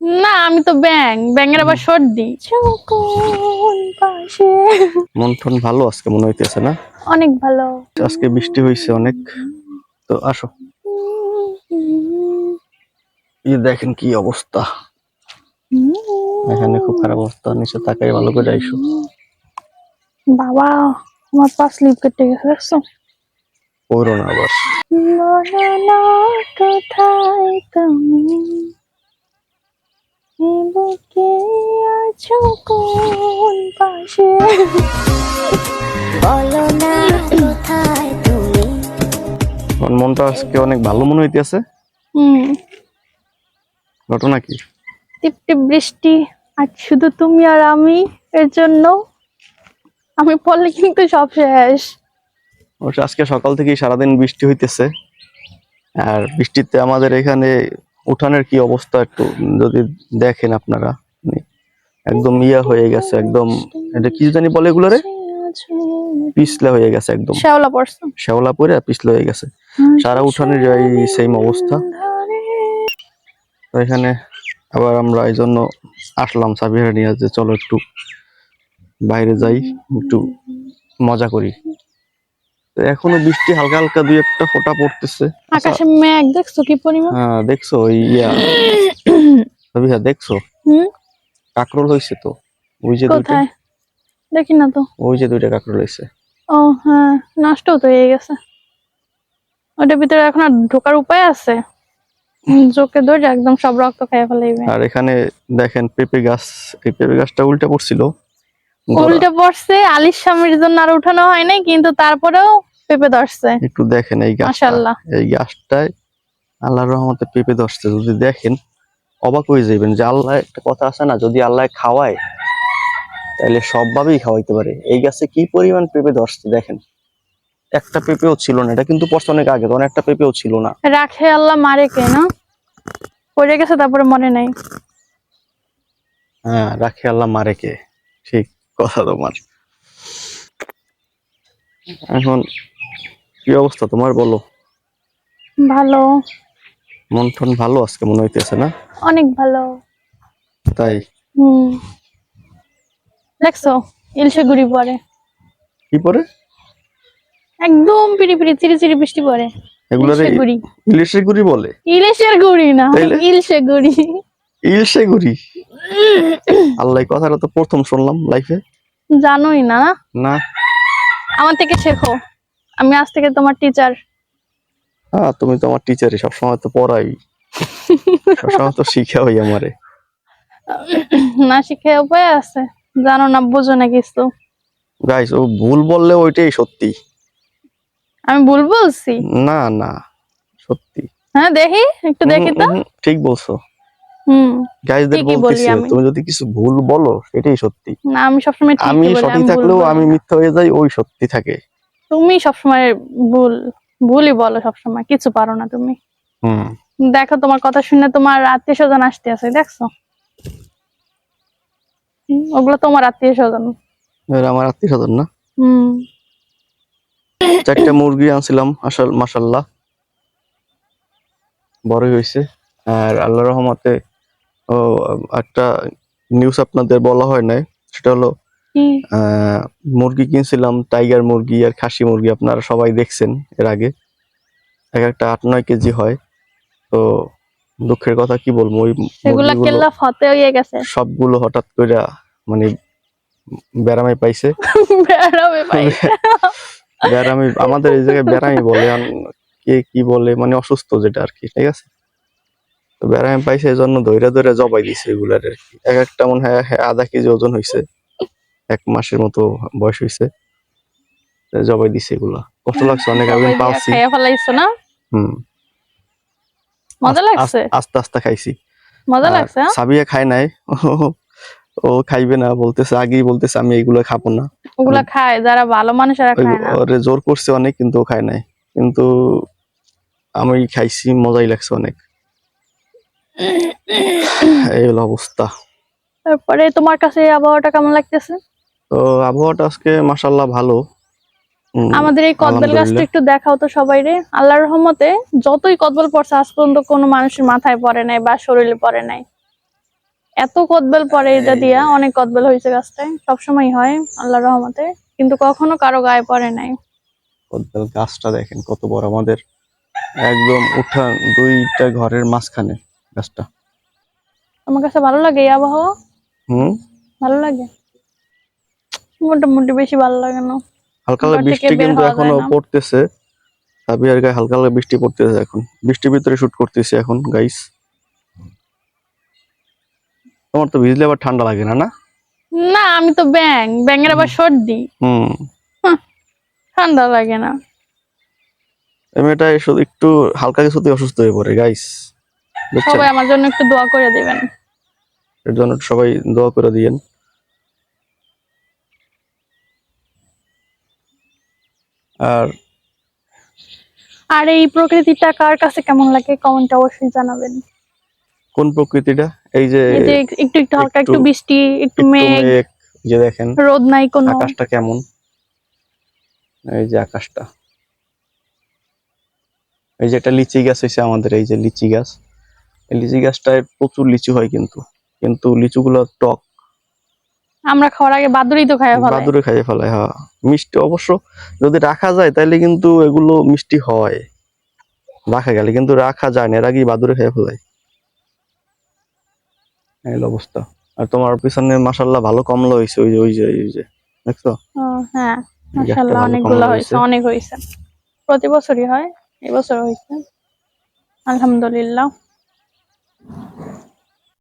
না আমি তো ব্যাং ব্যাঙের আবার সর্দি। মন টন ভালো আজকে মনে হইতেছে না? অনেক ভালো। আজকে বৃষ্টি হয়েছে অনেক। তো আসো। এই দেখেন কি অবস্থা। এখানে খুব খারাপ অবস্থা। নিচে তাকাই ভালো করে আইসো। বাবা আমার পা স্লিপ কেটে গেছে দেখছ? পড়ো না আবার। কোথায় তুমি। বুকে আছো কোন পাশে? বলো না কোথায় তুমি? আমার মনটা আজকে অনেক ভালো মনে হইতেছে। হুম। ঘটনা কি? টিপ টিপ বৃষ্টি আজ শুধু তুমি আর আমি এর জন্য আমি পড়লে কিন্তু সব শেষ। অবশ্য আজকে সকাল থেকেই সারাদিন বৃষ্টি হইতেছে। আর বৃষ্টিতে আমাদের এখানে উঠানের কি অবস্থা একটু যদি দেখেন আপনারা একদম ইয়া হয়ে গেছে একদম এটা কি জানি বলে এগুলো রে? পিছলা হয়ে গেছে একদম। শ্যাওলা পড়ছে। শ্যাওলা পরে পিছলা হয়ে গেছে। সারা উঠানের এই সেম অবস্থা। তো এখানে আবার আমরা এই জন্য আসলাম সাবিহারা নিয়ে যে চলো একটু বাইরে যাই একটু মজা করি। এখনও বৃষ্টি হালকা হালকা দুই একটা ফোঁটা পড়তেছে। আচ্ছা, আকাশে মেঘ দেখছ কি পরিমাণ? হ্যাঁ দেখছ ইয়া। সাবিহা দেখছ? হুম? কাকরোল হয়েছে তো? ওই যে দুইটা। দেখি না তো। ওই যে দুইটা কাকরোল হয়েছে ও হ্যাঁ নষ্ট তো হয়ে গেছে। ওটার ভিতরে এখন আর ঢোকার উপায় আছে? চোখে ধরে একদম সব রক্ত খেয়ে ফেলাইবে। আর এখানে দেখেন পেঁপে গাছ এই পেঁপে গাছটা উল্টে পড়ছিল। উল্টে পড়ছে আলির স্বামীর জন্য আর উঠানো হয় নাই কিন্তু তারপরেও পেঁপে ধরছে। একটু দেখেন এই গাছটা। এই গাছটায় আল্লাহর রহমতে পেঁপে ধরছে। যদি দেখেন অবাক হয়ে যাবেন যে আল্লাহ একটা কথা আছে না যদি আল্লাহ খাওয়ায় তাহলে সবভাবেই খাওয়াইতে পারে। এই গাছে কি পরিমাণ পেঁপে ধরছে দেখেন। একটা পেঁপেও ছিল না এটা কিন্তু পড়ছে অনেক আগে তখন একটা পেঁপেও ছিল না। রাখে আল্লাহ মারে কে না? পড়ে গেছে তারপরে মনে নাই। হ্যাঁ রাখে আল্লাহ মারে কে? ঠিক কথা তোমার। এখন কি অবস্থা তোমার বলো? ভালো। মন টন ভালো আজকে মনে হইতেছে না? অনেক ভালো। তাই? হুম। দেখছ ইলশে গুড়ি পড়ে কি পরে? একদম পিড়ি পিড়ি চিরি চিরি বৃষ্টি পড়ে এগুলো ইলশে গুড়ি। বলে? ইলিশের গুড়ি না তাইলে? ইলশে গুড়ি। ইলশে গুড়ি? আল্লাহ এই কথাটা তো প্রথম শুনলাম লাইফে জানোই না। না। আমার থেকে শেখো। আমি আজ থেকে তোমার টিচার হ্যাঁ তুমি তো আমার টিচারই সবসময় তো পড়াই। সবসময় তো শিখাওই আমারে। না শিখে উপায় আছে জানো না বোঝো না কিছু। গাইস ও ভুল বললে ওইটাই সত্যি। আমি ভুল বলছি? না না সত্যি। হ্যাঁ দেখি একটু দেখি তো। ঠিক বলছো। হুম গাইসদের বলতেছি আমি। তুমি যদি কিছু ভুল বলো সেটাই সত্যি। না আমি সবসময় আমি সঠিক থাকলেও আমি। মিথ্যা হয়ে যাই ওই সত্যি থাকে। তুমি সবসময় ভুল ভুলই বলো সবসময় কিছু পারো না তুমি। দেখো তোমার কথা শুনে তোমার আত্মীয় স্বজন আসতে আছে দেখছ ওগুলো তোমার আত্মীয় স্বজন আমার আত্মীয় স্বজন না? হম। চারটা মুরগি আনছিলাম আসল মাসাল্লাহ বড়ই হয়েছে আর আল্লাহ রহমতে ও একটা নিউজ আপনাদের বলা হয় নাই সেটা হলো মুরগি কিনছিলাম টাইগার মুরগি আর খাসি মুরগি আপনারা সবাই দেখছেন এর আগে। এক একটা আট নয় কেজি হয়। তো দুঃখের কথা কি বলব ওই গেছে। সবগুলো হঠাৎ করে মানে বেড়ামে পাইছে। ব্যারামি আমাদের এই জায়গায় ব্যারামি বলে কে কি বলে মানে অসুস্থ যেটা আর কি ঠিক আছে? তো ব্যারামি পাইছে এই জন্য ধৈরা ধৈরা জবাই দিছে এগুলার আর কি। এক একটা মনে হ্যাঁ, আধা কেজি ওজন হয়েছে এক মাসের মতো বয়স হয়েছে জবাই দিছে এগুলা। কষ্ট লাগছে অনেক আমি পালছি খাইয়া ফেলাইছো না? হুম। মজা লাগছে? আস্তে আস্তে খাইছি। মজা লাগছে হ্যাঁ? সাবিয়া খায় নাই। ও খাইবে না বলতেছে আগেই বলতেছে আমি এগুলো খাব না। ওগুলা খায় যারা ভালো মানুষেরা খায় না। ওরে জোর করছে অনেক কিন্তু ও খায় নাই। কিন্তু আমি খাইছি মজাই লাগছে অনেক। এই হলো অবস্থা। তারপরে তোমার কাছে আবহাওয়াটা কেমন লাগতেছে? তো আবহাওয়াটা আজকে মাসাল্লাহ ভালো। আমাদের এই কদবেল গাছটা একটু দেখাও তো সবাই রে। আল্লাহর রহমতে যতই কদবেল পড়ছে আজ পর্যন্ত কোনো মানুষের মাথায় পড়ে নাই বা শরীরে পড়ে নাই। এত কদবেল পরে এটা দিয়া অনেক কদবেল হয়েছে গাছটায়। সবসময় হয় আল্লাহর রহমতে কিন্তু কখনো কারও গায়ে পড়ে নাই। কদবেল গাছটা দেখেন কত বড় আমাদের একদম উঠান দুইটা ঘরের মাঝখানে গাছটা। আমার কাছে ভালো লাগে এই আবহাওয়া? হুম? ভালো লাগে? মোটামুটি বেশি ভালো লাগে না। হালকা হালকা বৃষ্টি কিন্তু এখনও। পড়তেছে। সাবিয়ার গায়ে হালকা হালকা বৃষ্টি পড়তেছে এখন। বৃষ্টির ভিতরে শুট করতেছি এখন গাইস তোমার তো ভিজলে আবার ঠান্ডা লাগে না না? না আমি তো ব্যাং ব্যাঙের আবার সর্দি। হুম। ঠান্ডা লাগে না। মেয়েটা শুধু একটু হালকা কিছুতে অসুস্থ হয়ে পড়ে গাইস সবাই আমার জন্য একটু দোয়া করে দিবেন। এর জন্য সবাই দোয়া করে দিয়েন। আর আর এই প্রকৃতিটা কার কাছে কেমন লাগে কমেন্ট অবশ্যই জানাবেন। কোন প্রকৃতিটা? এই যে একটু একটু হালকা একটু বৃষ্টি একটু মেঘ যে দেখেন রোদ নাই কোনো। আকাশটা কেমন? এই যে আকাশটা। এই যে একটা লিচি গাছ হয়েছে আমাদের এই যে লিচি গাছ। এই লিচি গাছটায় প্রচুর লিচু হয় কিন্তু। কিন্তু লিচুগুলো টক। আমরা খাওয়ার আগে বাদুড়ি তো খাই ভালো বাদুরে খাইয়ে ফেলায় হ্যাঁ। মিষ্টি অবশ্য যদি রাখা যায় তাহলে কিন্তু এগুলো মিষ্টি হয়। রাখা গেলে কিন্তু রাখা যায় না এর আগেই বাদুরে খেয়ে ফেলায় এই অবস্থা। আর তোমার পিছনে মাসাল্লাহ ভালো কমলা হয়েছে ওই যে ওই যে ওই যে দেখছ? হ্যাঁ মাশাআল্লাহ অনেকগুলো হয়েছে অনেক হয়েছে প্রতি বছরই হয় এবছর হয়েছে আলহামদুলিল্লাহ।